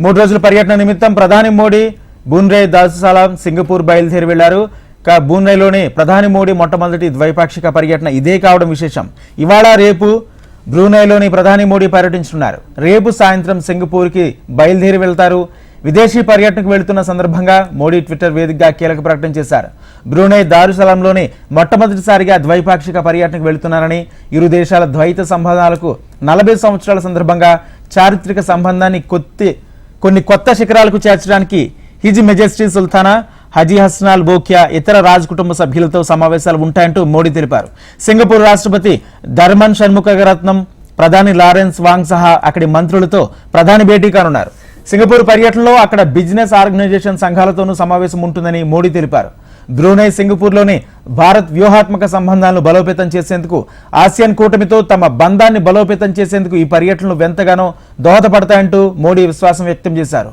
మూడు రోజుల పర్యటన నిమిత్తం ప్రధాని మోడీ బూన్రే దారుసలాం సింగపూర్ బయలుదేరి వెళ్ళారు. బూన్రేలోని ప్రధాని మోడీ మొట్టమొదటి ద్వైపాక్షిక పర్యటన ఇదే కావడం విశేషం. ఇవాళ రేపు బ్రూనైలోని ప్రధాని మోడీ పర్యటించనున్నారు. రేపు సాయంత్రం సింగపూర్కి బయలుదేరి వెళ్తారు. విదేశీ పర్యటనకు వెళుతున్న సందర్భంగా మోడీ ట్విట్టర్ వేదికగా కీలక ప్రకటన చేశారు. బ్రూనై దారుసలంలోని మొట్టమొదటిసారిగా ద్వైపాక్షిక పర్యటనకు వెళుతున్నారని ఇరు దేశాల ద్వైత సంబంధాలకు నలభై సంవత్సరాల సందర్భంగా చారిత్రక సంబంధాన్ని కొత్తి కొన్ని కొత్త శిఖరాలకు చేర్చడానికి His Majesty Sultan Haji Hassanal Bolkiah ఇతర రాజ్ కుటుంబ సభ్యులతో సమావేశాలు ఉంటాయంటూ మోడీ తెలిపారు. సింగపూర్ రాష్ట్రపతి ధర్మన్ షణ్ముఖరత్నం ప్రధాని లారెన్స్ వాంగ్ సహా అక్కడి మంత్రులతో ప్రధాని భేటీ కానున్నారు. సింగపూర్ పర్యటనలో అక్కడ బిజినెస్ ఆర్గనైజేషన్ సంఘాలతోనూ సమావేశం ఉంటుందని మోడీ తెలిపారు. బ్రూనై సింగపూర్లోని భారత్ వ్యూహాత్మక సంబంధాలను బలోపేతం చేసేందుకు ఆసియన్ కూటమితో తమ బంధాన్ని బలోపేతం చేసేందుకు ఈ పర్యటనలు ఎంతగానో దోహదపడతాయంటూ మోడీ విశ్వాసం వ్యక్తం చేశారు.